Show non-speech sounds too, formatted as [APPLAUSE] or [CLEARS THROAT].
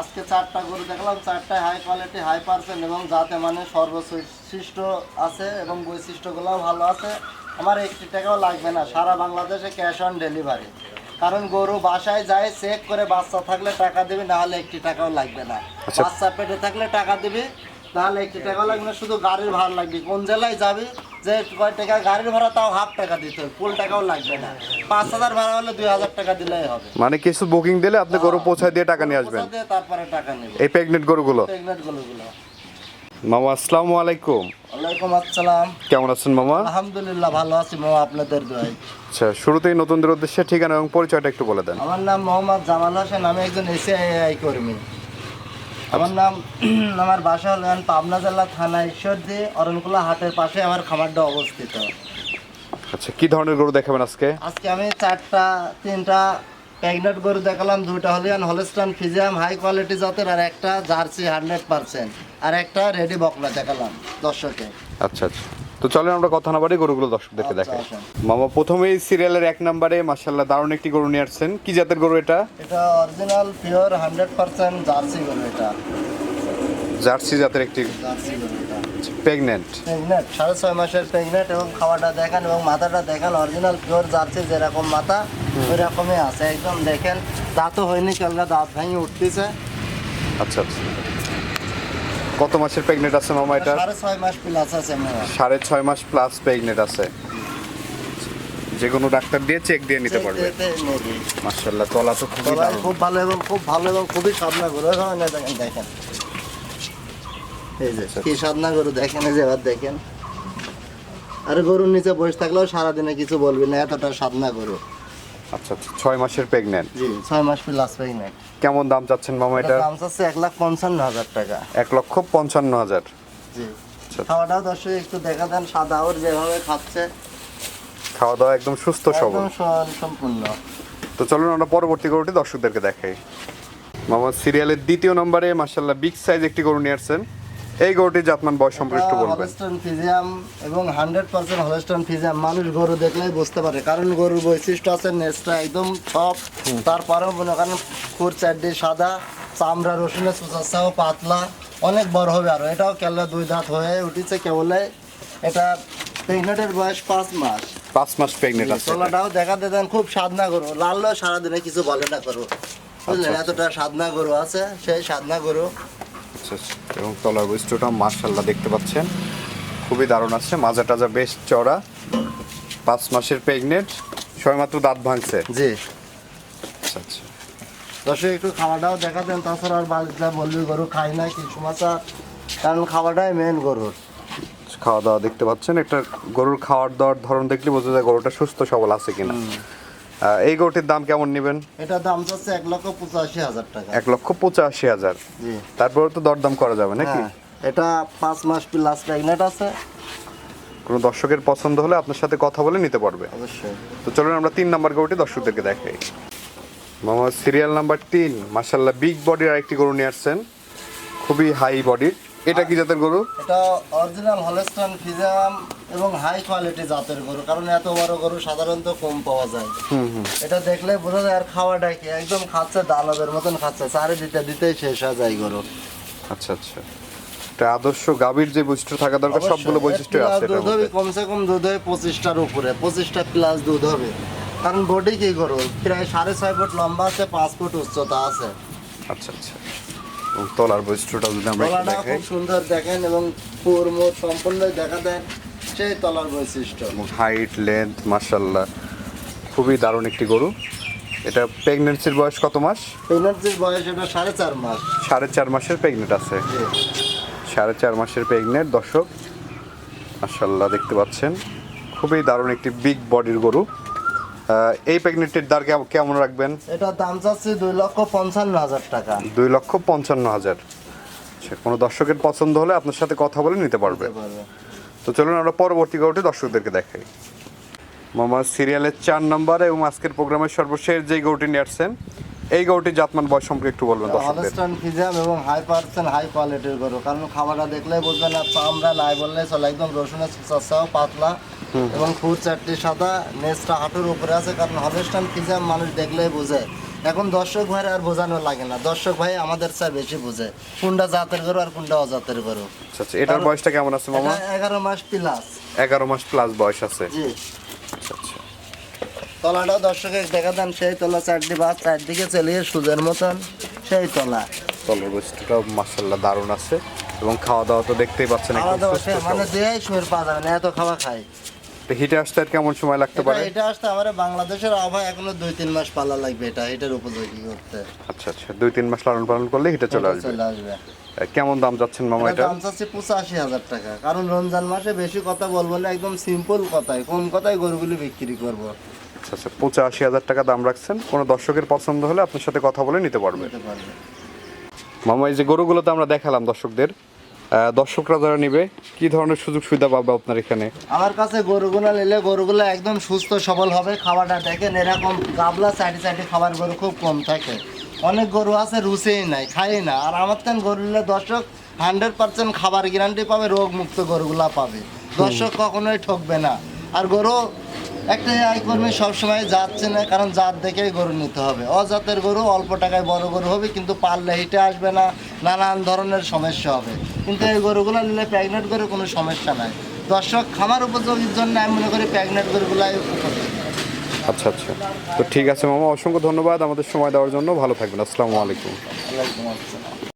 আজকে চারটা গরু দেখলাম চারটায় হাই কোয়ালিটি হাই পার্সেন্ট এবং যাতে মানে সর্বশ্রেষ্ঠ আছে এবং বৈশিষ্ট্যগুলোও ভালো আছে। আমার একটি টাকাও লাগবে না সারা বাংলাদেশে ক্যাশ অন ডেলিভারি কারণ গরু বাসায় যায় চেক করে বাচ্চা থাকলে টাকা দিবি না হলে একটি টাকাও লাগবে না। আচ্ছা। বাচ্চা পেটে থাকলে টাকা দিবি তাহলে একটি টাকাও লাগবে না শুধু গাড়ির ভাড়া লাগবে। কোন জেলায় যাবি যে কয় টাকা গাড়ির ভাড়া তাও হাফ টাকা দিতে হবে। ফুল টাকাও লাগবে না। পাঁচ হাজার ভাড়া হলে দুই হাজার টাকা দিলেই হবে। মানে কিছু বুকিং দিলে আপনি গরু পৌঁছায় দিয়ে টাকা নিয়ে আসবেন। দিয়ে তারপরে টাকা নেবে। এই প্রেগনেন্ট গরুগুলো? প্রেগনেন্ট গরুগুলো। মামা আসসালামু আলাইকুম। ওয়ালাইকুম আসসালাম। কেমন আছেন মামা? আলহামদুলিল্লাহ ভালো আছি মামা আপনাদের দোয়াই আচ্ছা শুরুতেই নতুনদের উদ্দেশ্যে ঠিকানা এবং পরিচয়টা একটু বলে দেন। আমার নাম মোহাম্মদ জামাল হোসেন আমি একজন এসিআই কর্মী। আমার নাম [CLEARS THROAT] আমার বাসা হল পাবনা জেলা থানা ঈশ্বরদী অরণকুলা হাটের পাশে আমার খামারটা অবস্থিত। আচ্ছা কি ধরনের গরু দেখাবেন আজকে? আজকে আমি চারটা তিনটা প্যাগনেট গরু দেখালাম দুইটা হলিয়ান হলস্টান ফিজিয়াম হাই কোয়ালিটি জাতের আর একটা জার্সি হান্ড্রেড পার্সেন্ট আর একটা রেডি বকলা দেখালাম দর্শকে। আচ্ছা আচ্ছা। তো চলেন আমরা কথা না বাড়ি গরুগুলো দর্শকদেরকে আচ্ছা, দেখাই। মামা প্রথমেই সিরিয়ালের এক নম্বরে মাসাল্লাহ দারুণ একটি গরু নিয়ে আসছেন। কি জাতের গরু এটা? এটা original pure hundred percent Jersey গরু এটা। জার্সি জাতের একটি জার্সি গরু এটা। প্রেগনেন্ট। প্রেগনেন্ট সাড়ে ছয় মাসের প্রেগনেন্ট এবং খাওয়াটা দেখেন এবং মাথাটা দেখান অরিজিনাল পিওর জার্সি যেরকম মাথা ওই রকমই আছে। একদম দেখেন দাঁতও হয়নি কালকা দাঁত ভেঙে উঠতেছে। আচ্ছা আচ্ছা। কত মাসের প্রেগনেন্ট আছে মামা এটা? সাড়ে ছয় মাস প্লাস আছে মামা। সাড়ে ছয় মাস প্লাস প্রেগনেন্ট আছে। যে কোনো ডাক্তার দিয়ে চেক দিয়ে নিতে পারবে। মার্শাল্লাহ তলা তো খুবই দারুণ। খুব ভালো এবং খুব ভালো এবং খুবই সাধনা এই ধরনের দেখেন দেখেন। এই যে কি সাধনা গরু দেখেন এই যে এবার দেখেন। আর গরুর নিচে বসে থাকলেও সারাদিনে কিছু বলবি না এতটা সাধনা গরু আচ্ছা আচ্ছা ছয় মাসের প্রেগনেন্ট জি ছয় মাস প্লাস প্রেগনেন্ট কেমন দাম চাচ্ছেন মামা এটা দাম চাচ্ছে এক লাখ পঞ্চান্ন হাজার টাকা। এক লক্ষ পঞ্চান্ন হাজার। জি। আচ্ছা। খাওয়াটাও দর্শক একটু দেখা দেন সাদা ওর যেভাবে খাচ্ছে। খাওয়া দাওয়া একদম সুস্থ সবল। সম্পূর্ণ। তো চলুন আমরা পরবর্তী গরুটি দর্শকদেরকে দেখাই। মামা সিরিয়ালের দ্বিতীয় নম্বরে মার্শাল্লাহ বিগ সাইজ একটি গরু নিয়ে আসছেন। এই গরুটির জাতমান বয়স সম্পর্কে একটু বলবেন। হলস্টন ফিজিয়াম এবং হান্ড্রেড পার্সেন্ট হলস্টন ফিজিয়াম মানুষ গরু দেখলেই বুঝতে পারে। কারণ গরুর বৈশিষ্ট্য আছে নেসটা একদম সব তারপরেও মনে করেন খুর চারটি সাদা চামড়া রসুনের সুচাচ্ছাও পাতলা অনেক বড় হবে আরও। এটাও কেল্লা দুই দাঁত হয়ে উঠেছে কেবলে। এটা প্রেগনেন্টের বয়স পাঁচ মাস। পাঁচ মাস প্রেগনেন্ট আছে। এটা। তোলাটাও দেখা দেন খুব সাধনা গরু। লালও সারাদিনে কিছু বলে না গরু। বুঝলেন? আচ্ছা। এতটা সাধনা গরু আছে সেই সাধনা গরু। আচ্ছা, আচ্ছা। এবং তলার বৈশিষ্ট্যটা মার্শাল্লাহ দেখতে পাচ্ছেন। খুবই দারুণ আছে। মাজা টাজা বেশ চড়া পাঁচ মাসের প্রেগনেন্ট সবেমাত্র দাঁত ভাঙছে। জি। আচ্ছা আচ্ছা। দর্শক একটু খাওয়াটাও দেখা দেন। তাছাড়া আর বাড়িতে বলবি গরু খাই না কিছু মাছা কারণ খাওয়াটাই মেন গরুর। খাওয়া দাওয়া দেখতে পাচ্ছেন। একটা গরুর খাওয়ার দাওয়ার ধরন দেখলে বোঝা যায় গরুটা সুস্থ সবল আছে কিনা। এই গরুটির দাম কেমন নেবেন? এটা দাম চাচ্ছে এক লক্ষ পঁচাশি হাজার টাকা। এক লক্ষ পঁচাশি হাজার। জি। তারপরে তো দরদাম করা যাবে নাকি? হ্যাঁ এটা পাঁচ মাস প্লাস প্রেগনেন্ট আছে। কোনো দর্শকের পছন্দ হলে আপনার সাথে কথা বলে নিতে পারবে। অবশ্যই। তো চলুন আমরা তিন নাম্বার গরুটি দর্শকদেরকে দেখাই। মামা সিরিয়াল নাম্বার তিন। মাসাল্লাহ বিগ বডির আরেকটি গরু নিয়ে আসছেন। খুবই হাই বডির এটা কি জাতের গরু? এটা অরিজিনাল হলস্টন ফিজাম এবং হাই কোয়ালিটি জাতের গরু কারণ এত বড় গরু সাধারণত কম পাওয়া যায়। এটা দেখলে বোঝা যায় আর খাওয়াটা কি একদম খাচ্ছে দানবের মতন খাচ্ছে চারি দিতে দিতেই শেষ হয়ে যায় গরু। আচ্ছা আচ্ছা। আদর্শ গাভীর যে বৈশিষ্ট্য থাকা দরকার সবগুলো বৈশিষ্ট্য আছে দুধ হবে কমসে কম দুধ হবে পঁচিশটার উপরে পঁচিশটা প্লাস দুধ হবে। কারণ বডি কি গরু? প্রায় সাড়ে ছয় ফুট লম্বা আছে পাঁচ ফুট উচ্চতা আছে। আচ্ছা আচ্ছা। তলার বৈশিষ্ট্যটা যদি আমরা খুব সুন্দর দেখেন এবং পুর সম্পূর্ণ দেখা দেন সেই তলার বৈশিষ্ট্য। হাইট লেন্থ মার্শাল্লাহ খুবই দারুণ একটি গরু। এটা প্রেগনেন্সির বয়স কত মাস? প্রেগনেন্সির বয়স এটা সাড়ে চার মাস। সাড়ে চার মাসের প্রেগনেন্ট আছে। সাড়ে চার মাসের প্রেগনেন্ট দর্শক মার্শাল্লাহ দেখতে পাচ্ছেন। খুবই দারুণ একটি বিগ বডির গরু। এই প্রেগনেন্টের দার কেম- কেমন রাখবেন? এটার দাম চাচ্ছি দুই লক্ষ পঞ্চান্ন হাজার টাকা। দুই লক্ষ পঞ্চান্ন হাজার। আচ্ছা কোনো দর্শকের পছন্দ হলে আপনার সাথে কথা বলে নিতে পারবে। তো চলুন আমরা পরবর্তী গরুটি দর্শকদেরকে দেখাই। মামা সিরিয়ালের চার নম্বর এবং আজকের প্রোগ্রামের সর্বশেষ যেই গরুটি নিয়ে আসছেন এই গরুটির জাতমান বয়স সম্পর্কে একটু বলবেন হলস্টান ফিজাম এবং হাই পার্সেন্ট হাই কোয়ালিটির গরু। কারণ খাবারটা দেখলেই বুঝবেন না চামড়া নাই বললে চলে। একদম রসুনের চাষাও পাতলা এবং খুর চারটি সাদা নেসটা হাঁটুর উপরে আছে। কারণ হলস্টান ফিজাম মানুষ দেখলেই বোঝে এখন দর্শক ভাই আর বোঝানো লাগে না। দর্শক ভাই আমাদের চেয়ে বেশি বোঝে কোনটা জাতের গরু আর কোনটা অজাতের গরু। আচ্ছা আচ্ছা এটার বয়সটা কেমন আছে মামা? এগারো মাস প্লাস এগারো মাস প্লাস বয়স আছে। জি। আচ্ছা আচ্ছা। তলাটাও দর্শকে দেখা দেন সেই তলা চারটি বাস চারদিকে চলিয়ে সুজের মতন সেই তলা। তলের বৈশিষ্ট্যটাও মার্শাল্লাহ দারুণ আছে। এবং খাওয়া দাওয়া তো দেখতেই পাচ্ছেন সুস্থ বসে মানে দেয়াই শুয়ের পা যাবে না এত খাওয়া খাই তো হিটে আসতে আর কেমন সময় লাগতে পারে? এটা আসতে আমার বাংলাদেশের আবহাওয়া এখনও দুই তিন মাস পালা লাগবে এটা এটার উপযোগী করতে। আচ্ছা আচ্ছা। দুই তিন মাস লালন পালন করলে হিটে চলে আসবে। চলে আসবে। কেমন দাম যাচ্ছেন মামা এটা দাম চাচ্ছি পঁচাশি হাজার টাকা। কারণ রমজান মাসে বেশি কথা বলব না একদম সিম্পল কথায় কম কথায় গরুগুলি বিক্রি করব। আচ্ছা আচ্ছা। পঁচাশি হাজার টাকা দাম রাখছেন। কোনো দর্শকের পছন্দ হলে আপনার সাথে কথা বলে নিতে পারবে মামা এই যে গরুগুলো তো আমরা দেখালাম দর্শকদের। দর্শকরা যারা নিবে কি ধরনের সুযোগ সুবিধা পাবে আপনার এখানে? আমার কাছে গরুগুলো নিলে গরুগুলো একদম সুস্থ সবল হবে খাবারটা দেখেন এরকম গাবলা সাইডে সাইডে খাবার গরু খুব কম থাকে। অনেক গরু আছে রুচেই নাই খাই না। আর আমার তেন গরু নিলে দর্শক হান্ড্রেড পার্সেন্ট খাবার গ্যারান্টি পাবে রোগ মুক্ত গরুগুলা পাবে। দর্শক কখনোই ঠকবে না। আর গরু একটা আয় কর্মী সবসময় যাচ্ছে না কারণ জাত দেখেই গরু নিতে হবে। অজাতের গরু অল্প টাকায় বড় গরু হবে কিন্তু পারলে হিটে আসবে না নানান ধরনের সমস্যা হবে। কিন্তু এই গরুগুলো নিলে প্রেগনেন্ট করে কোনো সমস্যা নাই। দর্শক খামার উপযোগীর জন্য আমি মনে করি প্রেগনেন্ট গরুগুলাই উপযোগী। আচ্ছা আচ্ছা। তো ঠিক আছে মামা অসংখ্য ধন্যবাদ আমাদের সময় দেওয়ার জন্য। ভালো থাকবেন। আসসালামু আলাইকুম। আল্লাহ